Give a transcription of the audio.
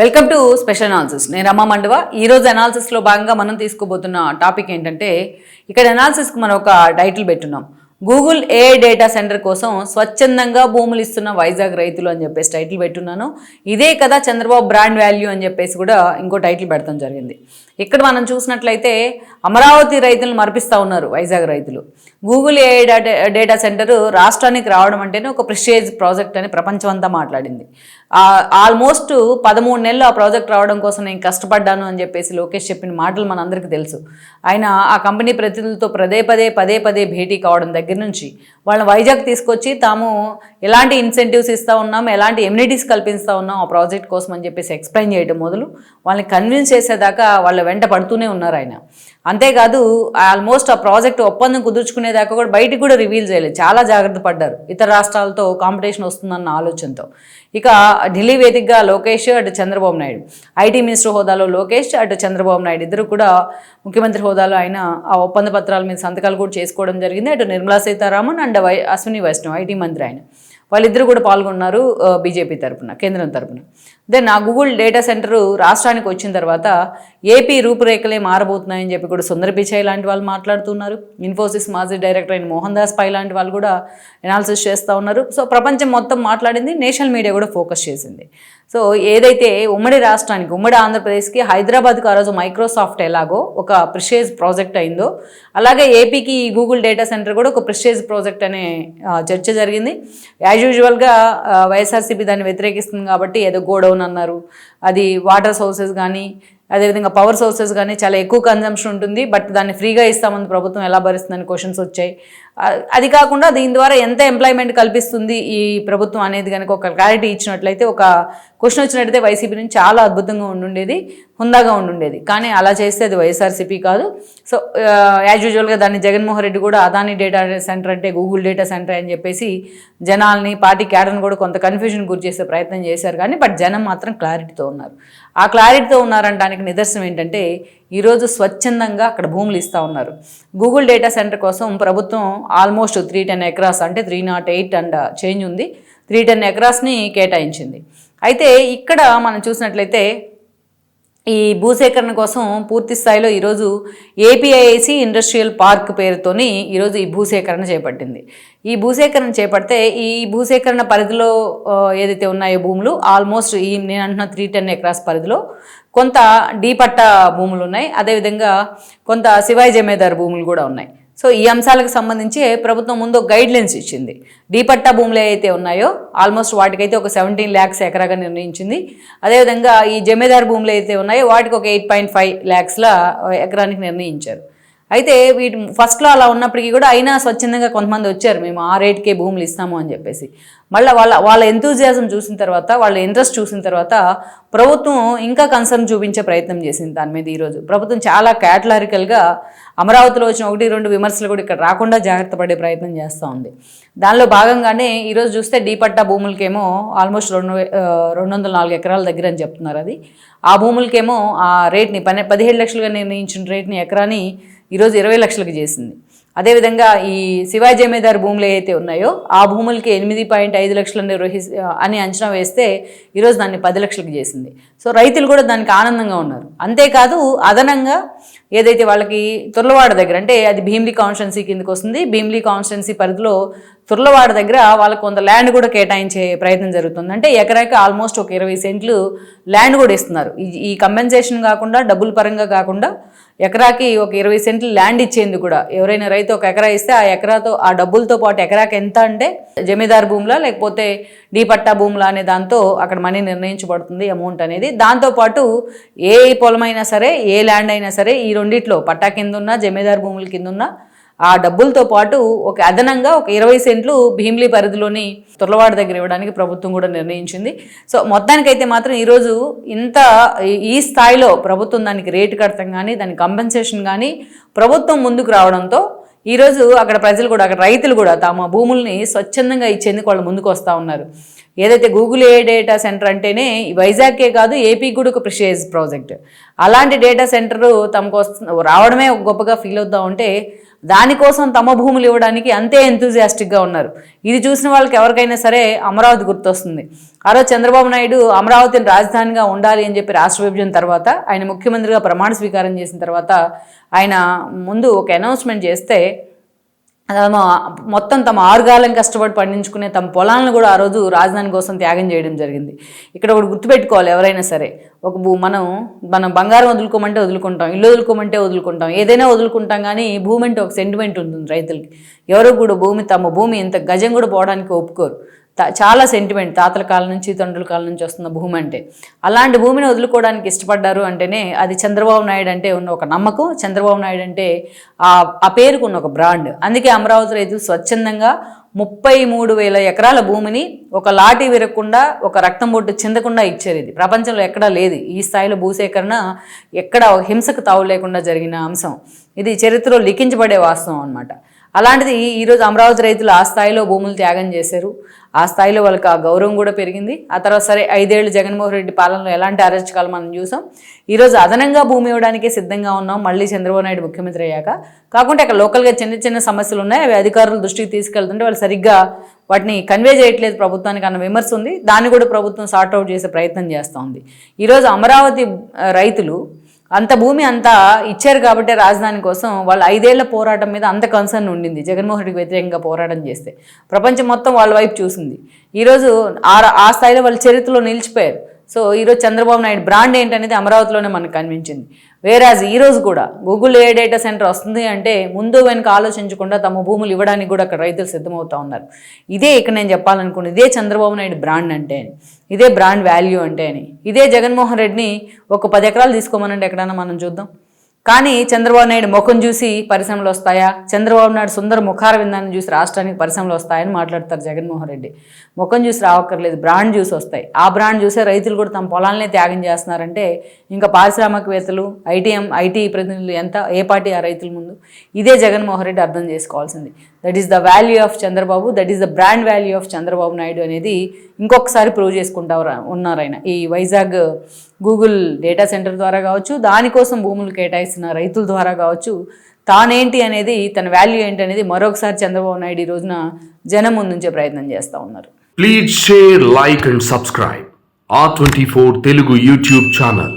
Welcome to special analysis నేను రమా మండవ. ఈరోజు అనాలిసిస్లో భాగంగా మనం తీసుకోబోతున్న టాపిక్ ఏంటంటే ఇక్కడ అనాలిసిస్కి మనం ఒక టైటిల్ పెట్టున్నాం. గూగుల్ ఏ డేటా సెంటర్ కోసం స్వచ్ఛందంగా భూములు ఇస్తున్న వైజాగ్ రైతులు అని చెప్పేసి టైటిల్ పెట్టున్నాను. ఇదే కదా చంద్రబాబు బ్రాండ్ వాల్యూ అని చెప్పేసి కూడా ఇంకో టైటిల్ పెడతాం జరిగింది. ఇక్కడ మనం చూసినట్లయితే అమరావతి రైతులను మరిపిస్తూ ఉన్నారు వైజాగ్ రైతులు. గూగుల్ ఏ డేటా డేటా సెంటర్ రాష్ట్రానికి రావడం అంటేనే ఒక ప్రిస్టేజ్ ప్రాజెక్ట్ అని ప్రపంచం అంతా మాట్లాడింది. ఆల్మోస్ట్ పదమూడు నెలలు ఆ ప్రాజెక్ట్ రావడం కోసం నేను కష్టపడ్డాను అని చెప్పేసి లోకేష్ చెప్పిన మాటలు మనందరికీ తెలుసు. ఆయన ఆ కంపెనీ ప్రతినిధులతో పదే పదే పదే పదే భేటీ కావడం దగ్గర నుంచి వాళ్ళని వైజాగ్ తీసుకొచ్చి తాము ఎలాంటి ఇన్సెంటివ్స్ ఇస్తూ ఉన్నాం ఎలాంటి ఎమ్యూనిటీస్ కల్పిస్తూ ఉన్నాం ఆ ప్రాజెక్ట్ కోసం అని చెప్పేసి ఎక్స్ప్లెయిన్ చేయడం మొదలు. వాళ్ళని కన్విన్స్ చేసేదాకా వాళ్ళ వెంట పడుతూనే ఉన్నారు ఆయన. అంతేకాదు ఆల్మోస్ట్ ఆ ప్రాజెక్ట్ ఒప్పందం కుదుర్చుకునేదాకా కూడా బయటికి కూడా రివీల్ చేయలేదు. చాలా జాగ్రత్త పడ్డారు. ఇతర రాష్ట్రాలతో కాంపిటీషన్ వస్తుందన్న ఆలోచనతో. ఇక ఢిల్లీ వేదికగా లోకేష్ అటు చంద్రబాబు నాయుడు. ఐటీ మినిస్టర్ హోదాలో లోకేష్ అటు చంద్రబాబు నాయుడు. ఇద్దరు కూడా ముఖ్యమంత్రి హోదాలో ఆయన ఆ ఒప్పంద పత్రాల మీద సంతకాలు కూడా చేసుకోవడం జరిగింది. అటు నిర్మలా సీతారామన్ అండ్ వై అశ్విని వైష్ణవ్ ఐటీ మంత్రి ఆయన. వాళ్ళిద్దరు కూడా పాల్గొన్నారు బీజేపీ తరపున కేంద్రం తరపున. దెన్ ఆ గూగుల్ డేటా సెంటర్ రాష్ట్రానికి వచ్చిన తర్వాత ఏపీ రూపురేఖలే మారబోతున్నాయని చెప్పి కూడా సుందర పిచాయ్ లాంటి వాళ్ళు మాట్లాడుతున్నారు. ఇన్ఫోసిస్ మాజీ డైరెక్టర్ అయిన మోహన్ దాస్ పై లాంటి వాళ్ళు కూడా ఎనాలిసిస్ చేస్తూ ఉన్నారు. సో ప్రపంచం మొత్తం మాట్లాడింది నేషనల్ మీడియా కూడా ఫోకస్ చేసింది. సో ఏదైతే ఉమ్మడి రాష్ట్రానికి ఉమ్మడి ఆంధ్రప్రదేశ్కి హైదరాబాద్కి ఆ రోజు మైక్రోసాఫ్ట్ ఎలాగో ఒక ప్రిషేజ్ ప్రాజెక్ట్ అయిందో అలాగే ఏపీకి ఈ గూగుల్ డేటా సెంటర్ కూడా ఒక ప్రిషేజ్ ప్రాజెక్ట్ అనే చర్చ జరిగింది. యాజ్ యూజువల్గా వైఎస్ఆర్సీపీ దాన్ని వ్యతిరేకిస్తుంది కాబట్టి ఏదో గోడౌన్ అన్నారు. అది వాటర్ సోర్సెస్ కానీ అదేవిధంగా పవర్ సోర్సెస్ కానీ చాలా ఎక్కువ కన్జంప్షన్ ఉంటుంది బట్ దాన్ని ఫ్రీగా ఇస్తామని ప్రభుత్వం ఎలా భరిస్తుందని క్వశ్చన్స్ వచ్చాయి. అది కాకుండా దీని ద్వారా ఎంత ఎంప్లాయ్మెంట్ కల్పిస్తుంది ఈ ప్రభుత్వం అనేది కనుక ఒక క్లారిటీ ఇచ్చినట్లయితే ఒక క్వశ్చన్ వచ్చినట్టయితే వైసీపీ నుంచి చాలా అద్భుతంగా ఉండుండేది హుందాగా ఉండుండేది. కానీ అలా చేస్తే అది వైఎస్ఆర్సీపీ కాదు. సో యాజ్ యూజువల్గా దాన్ని జగన్మోహన్ రెడ్డి కూడా అదాని డేటా సెంటర్ అంటే గూగుల్ డేటా సెంటర్ అని చెప్పేసి జనాల్ని పార్టీ క్యాడర్ని కూడా కొంత కన్ఫ్యూజన్ గురి చేసే ప్రయత్నం చేశారు. కానీ బట్ జనం మాత్రం క్లారిటీతో ఉన్నారు. ఆ క్లారిటీతో ఉన్నారంటానికి నిదర్శనం ఏంటంటే ఈరోజు స్వచ్ఛందంగా అక్కడ భూములు ఇస్తూ ఉన్నారు. గూగుల్ డేటా సెంటర్ కోసం ప్రభుత్వం ఆల్మోస్ట్ త్రీ టెన్ ఎకరాస్ అంటే three naught eight and change ఉంది. త్రీ టెన్ ఎకరాస్ని కేటాయించింది. అయితే ఇక్కడ మనం చూసినట్లయితే ఈ భూసేకరణ కోసం పూర్తి స్థాయిలో ఈరోజు ఏపీఐఐసి ఇండస్ట్రియల్ పార్క్ పేరుతోని ఈరోజు ఈ భూసేకరణ చేపట్టింది. ఈ భూసేకరణ చేపడితే ఈ భూసేకరణ పరిధిలో ఏదైతే ఉన్నాయో భూములు ఆల్మోస్ట్ ఈ నేను అంటున్న త్రీ టెన్ ఎకరాస్ పరిధిలో కొంత డీపట్ట భూములు ఉన్నాయి. అదేవిధంగా కొంత శివాయి జమేదార్ భూములు కూడా ఉన్నాయి. సో ఈ అంశాలకు సంబంధించి ప్రభుత్వం ముందు గైడ్ లైన్స్ ఇచ్చింది డీపట్టా భూములు ఏవైతే ఉన్నాయో ఆల్మోస్ట్ వాటికైతే ఒక సెవెంటీన్ ల్యాక్స్ ఎకరాగా నిర్ణయించింది. అదేవిధంగా ఈ జమీదారు భూములు ఏవైతే ఉన్నాయో వాటికి ఒక ఎయిట్ పాయింట్ ఫైవ్ ల్యాక్స్ల ఎకరానికి నిర్ణయించారు. అయితే వీటి ఫస్ట్లో అలా ఉన్నప్పటికీ కూడా అయినా స్వచ్ఛందంగా కొంతమంది వచ్చారు. మేము ఆ రేట్కే భూములు ఇస్తాము అని చెప్పేసి. మళ్ళీ వాళ్ళ వాళ్ళ ఎంతూజియాజం చూసిన తర్వాత వాళ్ళ ఇంట్రెస్ట్ చూసిన తర్వాత ప్రభుత్వం ఇంకా కన్సర్న్ చూపించే ప్రయత్నం చేసింది దాని మీద ఈరోజు ప్రభుత్వం చాలా క్యాటలారికల్గా అమరావతిలో వచ్చిన ఒకటి రెండు విమర్శలు కూడా ఇక్కడ రాకుండా జాగ్రత్త పడే ప్రయత్నం చేస్తూ ఉంది. దానిలో భాగంగానే ఈరోజు చూస్తే డీపట్టా భూములకేమో ఆల్మోస్ట్ రెండు వే- రెండు వందల నాలుగు ఎకరాల దగ్గర అని చెప్తున్నారు అది. ఆ భూములకేమో ఆ రేట్ని పన్నె పదిహేడు లక్షలుగా నిర్ణయించిన రేట్ని ఎకరాని ఈరోజు ఇరవై లక్షలకు చేసింది. అదేవిధంగా ఈ శివాజీ జమీదార్ భూములు ఏవైతే ఉన్నాయో ఆ భూములకి ఎనిమిది పాయింట్ ఐదు లక్షలు నిర్వహి అని అంచనా వేస్తే ఈరోజు దాన్ని పది లక్షలకు చేసింది. సో రైతులు కూడా దానికి ఆనందంగా ఉన్నారు. అంతేకాదు అదనంగా ఏదైతే వాళ్ళకి తుర్లవాడ దగ్గర అంటే అది భీమ్లీ కాన్స్టెన్సీ కిందకి వస్తుంది. భీమ్లీ కాన్స్టెన్సీ పరిధిలో తుర్లవాడ దగ్గర వాళ్ళకి కొంత ల్యాండ్ కూడా కేటాయించే ప్రయత్నం జరుగుతుంది. అంటే ఎకరాకి ఆల్మోస్ట్ ఒక ఇరవై సెంట్లు ల్యాండ్ కూడా ఇస్తున్నారు. ఈ ఈ కంపెన్సేషన్ కాకుండా డబ్బుల పరంగా కాకుండా ఎకరాకి ఒక ఇరవై సెంట్లు ల్యాండ్ ఇచ్చేందుకు కూడా ఎవరైనా రైతు ఒక ఎకరా ఇస్తే ఆ ఎకరాతో ఆ డబ్బులతో పాటు ఎకరాకి ఎంత అంటే జమీదారు భూములా లేకపోతే డీ పట్టా భూములా అనే దాంతో అక్కడ మనీ నిర్ణయించబడుతుంది అమౌంట్ అనేది. దాంతోపాటు ఏ పొలమైనా సరే ఏ ల్యాండ్ అయినా సరే ఈ రెండిట్లో పట్టా కింద ఉన్న జమీదార్ భూముల కింద ఉన్న ఆ డబ్బులతో పాటు ఒక అదనంగా ఒక ఇరవై సెంట్లు భీమిలీ పరిధిలోని తుర్లవాడ దగ్గర ఇవ్వడానికి ప్రభుత్వం కూడా నిర్ణయించింది. సో మొత్తానికైతే మాత్రం ఈరోజు ఇంత ఈ- స్థాయిలో ప్రభుత్వం దానికి రేటు కడతాం కానీ దానికి కంపెన్సేషన్ కానీ ప్రభుత్వం ముందుకు రావడంతో ఈరోజు అక్కడ ప్రజలు కూడా అక్కడ రైతులు కూడా తమ భూముల్ని స్వచ్ఛందంగా ఇచ్చేందుకు వాళ్ళు ముందుకు వస్తూ ఉన్నారు. ఏదైతే గూగుల్ ఏ డేటా సెంటర్ అంటేనే ఈ వైజాగ్కే కాదు ఏపీ కూడా ఒక ప్రిషేజ్ ప్రాజెక్ట్ అలాంటి డేటా సెంటర్ తమకు వస్తు రావడమే ఒక గొప్పగా ఫీల్ అవుతా ఉంటే దానికోసం తమ భూములు ఇవ్వడానికి అంతే ఎంతూజియాస్టిక్గా ఉన్నారు. ఇది చూసిన వాళ్ళకి ఎవరికైనా సరే అమరావతి గుర్తొస్తుంది. ఆ రోజు చంద్రబాబు నాయుడు అమరావతిని రాజధానిగా ఉండాలి అని చెప్పి రాష్ట్ర విభజన తర్వాత ఆయన ముఖ్యమంత్రిగా ప్రమాణ స్వీకారం చేసిన తర్వాత ఆయన ముందు ఒక అనౌన్స్మెంట్ చేస్తే తమ మొత్తం తమ ఆరుగాలం కష్టపడి పండించుకునే తమ పొలాలను కూడా ఆ రోజు రాజధాని కోసం త్యాగం చేయడం జరిగింది. ఇక్కడ ఒకటి గుర్తుపెట్టుకోవాలి ఎవరైనా సరే. ఒక భూ మనం మనం బంగారం వదులుకోమంటే వదులుకుంటాం ఇల్లు వదులుకోమంటే వదులుకుంటాం ఏదైనా వదులుకుంటాం కానీ భూమి అంటే ఒక సెంటిమెంట్ ఉంటుంది రైతులకి. ఎవరు కూడా భూమి తమ భూమి ఇంత గజం కూడా పోవడానికి ఒప్పుకోరు. చాలా సెంటిమెంట్ తాతల కాలం నుంచి తండ్రుల కాలం నుంచి వస్తున్న భూమి అంటే. అలాంటి భూమిని వదులుకోవడానికి ఇష్టపడ్డారు అంటేనే అది చంద్రబాబు నాయుడు అంటే ఉన్న ఒక నమ్మకం. చంద్రబాబు నాయుడు అంటే ఆ ఆ పేరుకు ఉన్న ఒక బ్రాండ్ అందుకే అమరావతి రైతులు స్వచ్ఛందంగా ముప్పై మూడు వేల ఎకరాల భూమిని ఒక లాఠీ విరగకుండా ఒక రక్తం బొట్టు చెందకుండా ఇచ్చారు ఇది. ప్రపంచంలో ఎక్కడా లేదు. ఈ స్థాయిలో భూసేకరణ ఎక్కడ హింసకు తావు లేకుండా జరిగిన అంశం. ఇది చరిత్రలో లిఖించబడే వాస్తవం అనమాట అలాంటిది ఈరోజు అమరావతి రైతులు ఆ స్థాయిలో భూములు త్యాగం చేశారు. ఆ స్థాయిలో వాళ్ళకి ఆ గౌరవం కూడా పెరిగింది. ఆ తర్వాత సరే ఐదేళ్ళు జగన్మోహన్ రెడ్డి పాలనలో ఎలాంటి అరెస్టుకాలు మనం చూసాం. ఈరోజు అదనంగా భూమి ఇవ్వడానికే సిద్ధంగా ఉన్నాం. మళ్ళీ చంద్రబాబు నాయుడు ముఖ్యమంత్రి అయ్యాక. కాకుండా అక్కడ లోకల్గా చిన్న చిన్న సమస్యలు ఉన్నాయి. అవి అధికారుల దృష్టికి తీసుకెళ్తుంటే వాళ్ళు సరిగ్గా వాటిని కన్వే చేయట్లేదు ప్రభుత్వానికి అన్న విమర్శ ఉంది. దాన్ని కూడా ప్రభుత్వం సార్ట్అవుట్ చేసే ప్రయత్నం చేస్తూ ఉంది. ఈరోజు అమరావతి రైతులు అంత భూమి అంతా ఇచ్చారు కాబట్టి రాజధాని కోసం వాళ్ళు ఐదేళ్ళ పోరాటం మీద అంత కన్సర్న్ ఉండింది. జగన్మోహన్ రెడ్డికి వ్యతిరేకంగా పోరాటం చేస్తే. ప్రపంచం మొత్తం వాళ్ళ వైపు చూసింది. ఈరోజు ఆ ఆ స్థాయిలో వాళ్ళ చరిత్రలో నిలిచిపోయారు. సో ఈరోజు చంద్రబాబు నాయుడు బ్రాండ్ ఏంటనేది అమరావతిలోనే మనకు కనిపించింది. వేరాజ్ ఈరోజు కూడా గూగుల్ ఏ డేటా సెంటర్ వస్తుంది అంటే ముందు వెనుక ఆలోచించకుండా తమ భూములు ఇవ్వడానికి కూడా అక్కడ రైతులు సిద్ధమవుతా ఉన్నారు. ఇదే ఇక్కడ నేను చెప్పాలనుకుని ఇదే చంద్రబాబు నాయుడు బ్రాండ్ అంటే అని. ఇదే బ్రాండ్ వాల్యూ అంటే అని. ఇదే జగన్మోహన్ రెడ్డిని ఒక పది ఎకరాలు తీసుకోమనండి ఎక్కడైనా మనం చూద్దాం. కానీ చంద్రబాబు నాయుడు ముఖం చూసి పరిశ్రమలు వస్తాయా? చంద్రబాబు నాయుడు సుందర ముఖార విందాన్ని చూసి రాష్ట్రానికి పరిశ్రమలు వస్తాయని మాట్లాడతారు జగన్మోహన్ రెడ్డి. ముఖం చూసి రావక్కర్లేదు బ్రాండ్ చూసి వస్తాయి. ఆ బ్రాండ్ చూసే రైతులు కూడా తమ పొలాలనే త్యాగం చేస్తున్నారంటే ఇంకా పారిశ్రామికవేత్తలు ఐటీఎం ఐటీ ప్రతినిధులు ఎంత ఏ పార్టీ ఆ రైతుల ముందు? ఇదే జగన్మోహన్ రెడ్డి అర్థం చేసుకోవాల్సింది. That is the value of Chandrababu that is the brand value of Chandrababu Naidu అనేది ఇంకొకసారి ప్రూవ్ చేసుకుంటా ఉన్నారు ఆయన. ఈ వైజాగ్ గూగుల్ డేటా సెంటర్ ద్వారా కావచ్చు దానికోసం భూములు కేటాయిస్తున్న రైతుల ద్వారా కావచ్చు తానేంటి అనేది తన వాల్యూ ఏంటి అనేది మరొకసారి చంద్రబాబు నాయుడు ఈ రోజున జనం ముందుంచే ప్రయత్నం చేస్తూ ఉన్నారు. Please share like and subscribe ఆ twenty four Telugu YouTube channel